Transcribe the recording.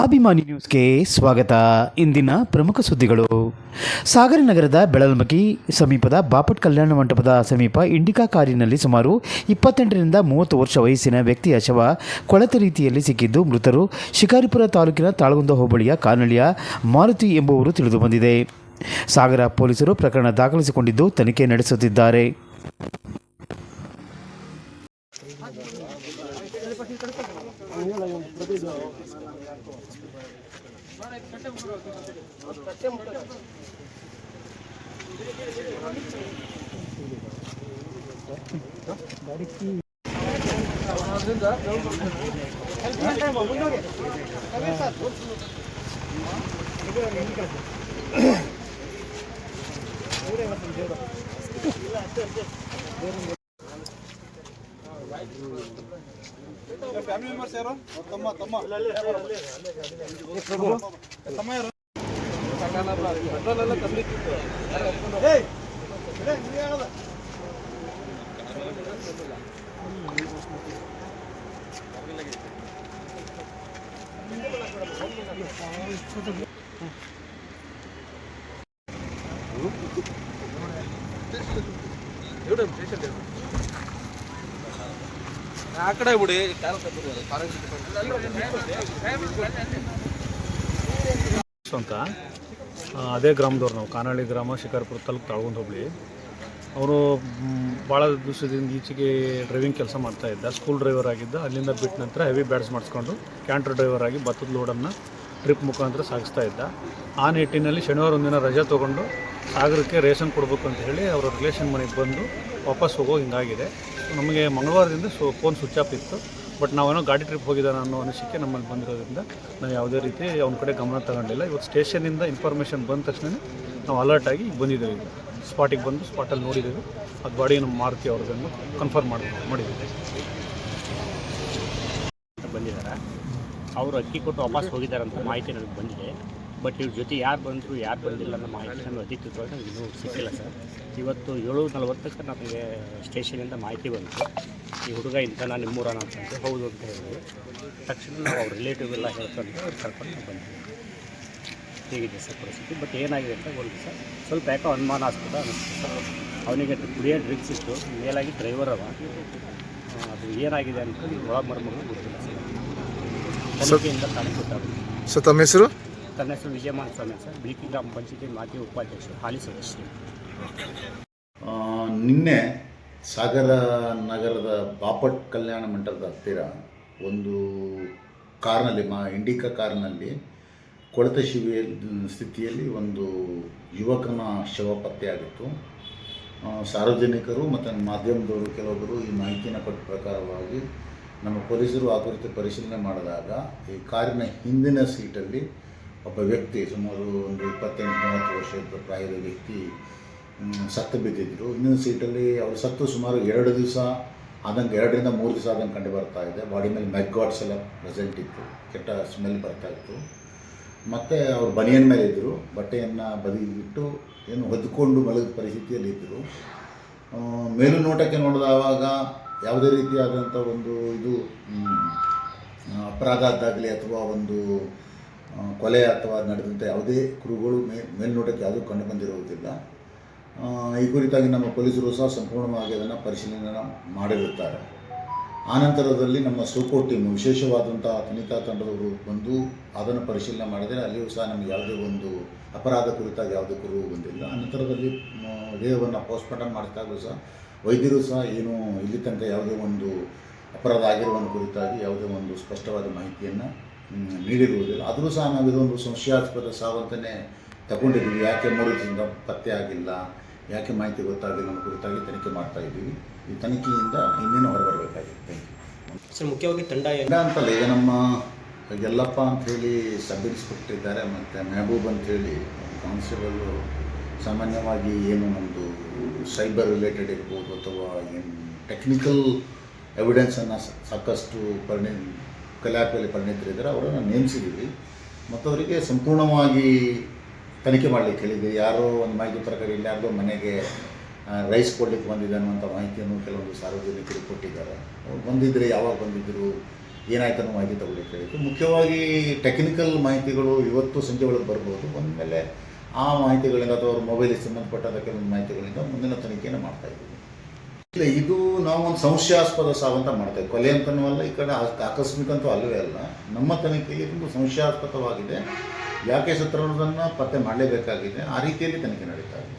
ಸ್ವಾಭಿಮಾನಿ ನ್ಯೂಸ್ಗೆ ಸ್ವಾಗತ. ಇಂದಿನ ಪ್ರಮುಖ ಸುದ್ದಿಗಳು. ಸಾಗರ ನಗರದ ಬೆಳಲ್ಮಗಿ ಸಮೀಪದ ಬಾಪಟ್ ಕಲ್ಯಾಣ ಮಂಟಪದ ಸಮೀಪ ಇಂಡಿಕಾ ಕಾರಿನಲ್ಲಿ ಸುಮಾರು ಇಪ್ಪತ್ತೆಂಟರಿಂದ ಮೂವತ್ತು ವರ್ಷ ವಯಸ್ಸಿನ ವ್ಯಕ್ತಿಯ ಶವ ಕೊಳೆತ ರೀತಿಯಲ್ಲಿ ಸಿಕ್ಕಿದ್ದು ಮೃತರು ಶಿಕಾರಿಪುರ ತಾಲೂಕಿನ ತಾಳಗುಂದ ಹೋಬಳಿಯ ಕಾನಳಿಯ ಮಾರುತಿ ಎಂಬುವರು ತಿಳಿದು ಬಂದಿದೆ ಸಾಗರ ಪೊಲೀಸರು ಪ್ರಕರಣ ದಾಖಲಿಸಿಕೊಂಡಿದ್ದು ತನಿಖೆ ನಡೆಸುತ್ತಿದ್ದಾರೆ. Gracias. ಫ್ಯಾಮಿಲಿ ಮೆಂಬರ್ಸ್ ಯಾರು ತಮ್ಮ ತಮ್ಮ ತಮ್ಮ ಯಾರು ಪೆಟ್ರೋಲ್ ಎಲ್ಲ ತಂದಿತ್ತು ಏಯ್ ಏ, ನೀವ್ ಹೇಳೋದು. ಆ ಕಡೆ ಬಿಡಿ ಅಂತ ಅದೇ ಗ್ರಾಮದವ್ರು ನಾವು ಕಾನಾಳಿ ಗ್ರಾಮ ಶಿಕಾರ್ಪುರ ತಾಲೂಕು ತಾಳ್ಗೊಂಡು ಹೋಗ್ಲಿ. ಅವರು ಭಾಳ ದಿವಸದಿಂದ ಈಚೆಗೆ ಡ್ರೈವಿಂಗ್ ಕೆಲಸ ಮಾಡ್ತಾ ಇದ್ದ. ಸ್ಕೂಲ್ ಡ್ರೈವರ್ ಆಗಿದ್ದ. ಅಲ್ಲಿಂದ ಬಿಟ್ಟ ನಂತರ ಹೆವಿ ಬ್ಯಾಡ್ಸ್ ಮಾಡಿಸ್ಕೊಂಡು ಕ್ಯಾಂಟರ್ ಡ್ರೈವರ್ ಆಗಿ ಭತ್ತದ ಲೋಡನ್ನು ಟ್ರಿಪ್ ಮುಖಾಂತರ ಸಾಗಿಸ್ತಾ ಇದ್ದ. ಆ ನಿಟ್ಟಿನಲ್ಲಿ ಶನಿವಾರ ಒಂದಿನ ರಜೆ ತೊಗೊಂಡು ಸಾಗರಕ್ಕೆ ರೇಷನ್ ಕೊಡಬೇಕು ಅಂತ ಹೇಳಿ ಅವರ ರಿಲೇಷನ್ ಮನೆಗೆ ಬಂದು ವಾಪಸ್ ಹೋಗೋ ಹಿಂಗಾಗಿದೆ. ನಮಗೆ ಮಂಗಳವಾರದಿಂದ ಸೊ ಫೋನ್ ಸ್ವಿಚ್ ಆಫ್ ಇತ್ತು. ಬಟ್ ನಾವೇನೋ ಗಾಡಿ ಟ್ರಿಪ್ ಹೋಗಿದ್ದಾನೆ ಅನ್ನೋ ಅನಿಸಿಕೆ ನಮ್ಮಲ್ಲಿ ಬಂದಿರೋದ್ರಿಂದ ನಾವು ಯಾವುದೇ ರೀತಿ ಅವನ ಕಡೆ ಗಮನ ತಗೊಂಡಿಲ್ಲ. ಇವತ್ತು ಸ್ಟೇಷನಿಂದ ಇನ್ಫಾರ್ಮೇಷನ್ ಬಂದ ತಕ್ಷಣ ನಾವು ಅಲರ್ಟ್ ಆಗಿ ಬಂದಿದ್ದೇವೆ ಈಗ. ಸ್ಪಾಟಿಗೆ ಬಂದು ಸ್ಪಾಟಲ್ಲಿ ನೋಡಿದ್ದೇವೆ. ಅದು ಬಾಡಿ ನಮ್ಮ ಮಾರುತಿ ಅವ್ರದ್ದನ್ನು ಕನ್ಫರ್ಮ್ ಮಾಡಿ ಮಾಡಿದ್ದೀವಿ. ಬಂದಿದ್ದಾರೆ? ಅವರು ಅಕ್ಕಿ ಕೊಟ್ಟು ವಾಪಸ್ ಹೋಗಿದ್ದಾರೆ ಅಂತ ಮಾಹಿತಿ ನನಗೆ ಬಂದಿದೆ. ಬಟ್ ಇವ್ರ ಜೊತೆ ಯಾರು ಬಂದರು, ಯಾರು ಬಂದಿಲ್ಲ ಅನ್ನೋ ಮಾಹಿತಿ ನಮಗೆ ಅಧಿಕೃತವಾಗಿ ನಮಗೆ ಇನ್ನೂ ಸಿಕ್ಕಿಲ್ಲ ಸರ್. ಇವತ್ತು ಏಳು ನಲವತ್ತಕ್ಕೆ ನಮಗೆ ಸ್ಟೇಷನಿಂದ ಮಾಹಿತಿ ಬಂತು. ಈ ಹುಡುಗ ಇಂಥನ ನಿಮ್ಮೂರನ ಅಂತಂದು. ಹೌದು ಅಂತ ಹೇಳಿದ್ರು. ತಕ್ಷಣ ನಾವು ಅವ್ರ ರಿಲೇಟಿವ್ ಎಲ್ಲ ಹೇಳ್ಕೊಂಡು ಅವ್ರು ಕರ್ಕೊಂಡು ಬಂದಿದ್ದೀವಿ ಹೇಗಿದೆ ಸರ್ ಪರಿಸ್ಥಿತಿ? ಬಟ್ ಏನಾಗಿದೆ ಅಂತ ಒಂದು ಸರ್. ಸ್ವಲ್ಪ ಯಾಕೋ ಅನುಮಾನಾಸ್ಪದ ಅನ್ನಿಸ್ತು ಸರ್. ಅವನಿಗೆ ಕುಡಿಯೋ ಡ್ರಿಂಕ್ಸ್ ಇತ್ತು. ಮೇಲಾಗಿ ಡ್ರೈವರ್ ಅವ. ಅದು ಏನಾಗಿದೆ ಅಂತ ಒಳಗೆ ಮರ್ಮಗಳು ಗೊತ್ತಿಲ್ಲ ಸರ್. ತನಿಖೆಯಿಂದ ತಾನೇ ಸರ್, ತಮ್ಮ ಹೆಸರು? ನನ್ನ ಹೆಸರು ವಿಜಯಮಾನ ಸ್ವಾಮಿ ಸರ್ ಬಿಳಿಕಿ ಗ್ರಾಮ ಪಂಚಾಯತಿ ಮಾಜಿ ಉಪಾಧ್ಯಕ್ಷರು ಹಾಲಿ ಸದಸ್ಯರು ನಿನ್ನೆ ಸಾಗರ ನಗರದ ಬಾಪಟ್ ಕಲ್ಯಾಣ ಮಂಟಪದ ಹತ್ತಿರ ಒಂದು ಕಾರ್ನಲ್ಲಿ, ಮಾ, ಇಂಡಿಕಾ ಕಾರ್ನಲ್ಲಿ ಕೊಳೆತ ಶಿವಿ ಸ್ಥಿತಿಯಲ್ಲಿ ಒಂದು ಯುವಕನ ಶವ ಪತ್ತೆಯಾಗಿತ್ತು ಸಾರ್ವಜನಿಕರು ಮತ್ತು ಮಾಧ್ಯಮದವರು ಕೆಲವೊಬ್ಬರು ಈ ಮಾಹಿತಿನ ಕೊಟ್ಟ ಪ್ರಕಾರವಾಗಿ ನಮ್ಮ ಪೊಲೀಸರು ಆ ಕುರಿತು ಪರಿಶೀಲನೆ ಮಾಡಿದಾಗ ಈ ಕಾರಿನ ಹಿಂದಿನ ಸೀಟಲ್ಲಿ ಒಬ್ಬ ವ್ಯಕ್ತಿ ಸುಮಾರು ಒಂದು ಇಪ್ಪತ್ತೆಂಟು, ಮೂವತ್ತು ವರ್ಷದ ಪ್ರಾಯದ ವ್ಯಕ್ತಿ ಸತ್ತು ಬಿದ್ದಿದ್ದರು ಇನ್ನೊಂದು ಸೀಟಲ್ಲಿ ಅವರು ಸತ್ತು ಸುಮಾರು ಎರಡು ದಿವಸ ಆದಂಗೆ, ಎರಡರಿಂದ ಮೂರು ದಿವಸ ಆದಂಗೆ ಕಂಡು ಬರ್ತಾ ಇದೆ. ಬಾಡಿ ಮೇಲೆ ಮೆಗ್ಗಾಡ್ಸ್ ಎಲ್ಲ ಪ್ರೆಸೆಂಟ್ ಇತ್ತು. ಕೆಟ್ಟ ಸ್ಮೆಲ್ ಬರ್ತಾ ಇತ್ತು. ಮತ್ತು ಅವ್ರು ಬನಿಯನ್ ಮೇಲೆ ಇದ್ದರು ಬಟ್ಟೆಯನ್ನು ಬದಿಗಿಟ್ಟು ಏನು ಹೊದ್ಕೊಂಡು ಮಲಗಿದ ಪರಿಸ್ಥಿತಿಯಲ್ಲಿ ಇದ್ದರು ಮೇಲು ನೋಟಕ್ಕೆ ನೋಡಿದವಾಗ ಯಾವುದೇ ರೀತಿಯಾದಂಥ ಒಂದು ಇದು ಅಪರಾಧದ್ದಾಗಲಿ ಅಥವಾ ಒಂದು ಕೊಲೆ ಅಥವಾ ನಡೆದಂಥ ಯಾವುದೇ ಕುರುಗಳು ಮೇ ಮೇಲ್ನೋಟಕ್ಕೆ ಯಾವುದೂ ಕಂಡು ಬಂದಿರುವುದಿಲ್ಲ. ಈ ಕುರಿತಾಗಿ ನಮ್ಮ ಪೊಲೀಸರು ಸಹ ಸಂಪೂರ್ಣವಾಗಿ ಅದನ್ನು ಪರಿಶೀಲನೆ ಮಾಡಿರುತ್ತಾರೆ. ಆನಂತರದಲ್ಲಿ ನಮ್ಮ ಸೋಕೋ ಟೀಮ್ ವಿಶೇಷವಾದಂಥ ತನಿಖಾ ತಂಡದವರು ಬಂದು ಅದನ್ನು ಪರಿಶೀಲನೆ ಮಾಡಿದರೆ ಅಲ್ಲಿಯೂ ಸಹ ನಮಗೆ ಯಾವುದೇ ಒಂದು ಅಪರಾಧ ಕುರಿತಾಗಿ ಯಾವುದೇ ಕುರುವು ಬಂದಿಲ್ಲ. ಅನಂತರದಲ್ಲಿ ಮ, ದೇಹವನ್ನು ಪೋಸ್ಟ್ಮಾರ್ಟಮ್ ಮಾಡಿದಾಗಲೂ ಸಹ ವೈದ್ಯರು ಸಹ ಏನು ಇಲ್ಲಿ ತನಕ ಯಾವುದೇ ಒಂದು ಅಪರಾಧ ಆಗಿರುವ ಕುರಿತಾಗಿ ಯಾವುದೇ ಒಂದು ಸ್ಪಷ್ಟವಾದ ಮಾಹಿತಿಯನ್ನು ನೀಡಿರುವುದಿಲ್ಲ. ಆದರೂ ಸಹ ನಾವು ಇದೊಂದು ಸಂಶಯಾಸ್ಪದ ಸಾವಂತನೇ ತಗೊಂಡಿದ್ದೀವಿ. ಯಾಕೆ ಮೂರು ದಿನದ ಪತ್ತೆ ಆಗಿಲ್ಲ? ಯಾಕೆ ಮಾಹಿತಿ ಗೊತ್ತಾಗಿಲ್ಲ ಅನ್ನೋ ಕುರಿತಾಗಿ ತನಿಖೆ ಮಾಡ್ತಾ ಇದ್ದೀವಿ. ಈ ತನಿಖೆಯಿಂದ ಇನ್ನೇನು ಹೊರಬರಬೇಕಾಗಿದೆ? ಥ್ಯಾಂಕ್ ಯು ಸರ್ ಮುಖ್ಯವಾಗಿ ತಂಡ ಎಲ್ಲ ಅಂತಲ್ಲ ಈಗ ನಮ್ಮ ಯಲ್ಲಪ್ಪ ಅಂಥೇಳಿ ಸಬ್ ಇನ್ಸ್ಪೆಕ್ಟರ್ ಇದ್ದಾರೆ ಮತ್ತು ಮೆಹಬೂಬ್ ಅಂಥೇಳಿ ಕಾನ್ಸ್ಟೇಬಲ್ಲು ಸಾಮಾನ್ಯವಾಗಿ ಏನು ನಮ್ಮದು ಸೈಬರ್ ರಿಲೇಟೆಡ್ ಇರ್ಬೋದು ಅಥವಾ ಏನು ಟೆಕ್ನಿಕಲ್ ಎವಿಡೆನ್ಸನ್ನು ಸಾಕಷ್ಟು ಪರಿಣಿ ಕಲಾಪದಲ್ಲಿ ಪರಿಣಿತರಿದ್ದಾರೆ ಅವರನ್ನು ನೇಮಿಸಿದ್ದೀವಿ. ಮತ್ತು ಅವರಿಗೆ ಸಂಪೂರ್ಣವಾಗಿ ತನಿಖೆ ಮಾಡಲಿಕ್ಕೆ ಹೇಳಿದ್ವಿ. ಯಾರೋ ಒಂದು ಮಾಹಿತಿ ಪ್ರಕಾರ ಇಲ್ಲಾರ್ದೋ ಮನೆಗೆ ರೈಸ್ ಕೊಡ್ಲಿಕ್ಕೆ ಬಂದಿದೆ ಅನ್ನುವಂಥ ಮಾಹಿತಿಯನ್ನು ಕೆಲವೊಂದು ಸಾರ್ವಜನಿಕರು ಕೊಟ್ಟಿದ್ದಾರೆ. ಅವ್ರು ಬಂದಿದ್ದರೆ ಯಾವಾಗ ಬಂದಿದ್ದರು ಏನಾಯ್ತು ಅನ್ನೋ ಮಾಹಿತಿ ತಗೊಳ್ಳಿಕ್ಕೆ ಹೇಳಿದ್ದು ಮುಖ್ಯವಾಗಿ ಟೆಕ್ನಿಕಲ್ ಮಾಹಿತಿಗಳು ಇವತ್ತು ಸಂಜೆ ಒಳಗೆ ಬರ್ಬೋದು. ಬಂದಮೇಲೆ ಆ ಮಾಹಿತಿಗಳಿಂದ ಅಥವಾ ಅವ್ರ ಮೊಬೈಲಿಗೆ ಸಂಬಂಧಪಟ್ಟಂಥ ಕೆಲವೊಂದು ಮಾಹಿತಿಗಳಿಂದ ಮುಂದಿನ ತನಿಖೆಯನ್ನು ಮಾಡ್ತಾ ಇದ್ದೀವಿ. ಇಲ್ಲ, ಇದು ನಾವು ಒಂದು ಸಂಶಯಾಸ್ಪದ ಅಂತ ಮಾಡ್ತೇವೆ ಕೊಲೆ ಅಂತನೂ ಅಲ್ಲ, ಈ ಕಡೆ ಆಕಸ್ಮಿಕ ಅಂತೂ ಅಲ್ಲವೇ ಅಲ್ಲ. ನಮ್ಮ ತನಿಖೆಯಲ್ಲಿ ತುಂಬ ಸಂಶಯಾಸ್ಪದವಾಗಿದೆ. ಯಾಕೆ ಸತ್ತರೋದನ್ನು ಪತ್ತೆ ಮಾಡಲೇಬೇಕಾಗಿದೆ. ಆ ರೀತಿಯಲ್ಲಿ ತನಿಖೆ ನಡೀತಾ ಇದೆ.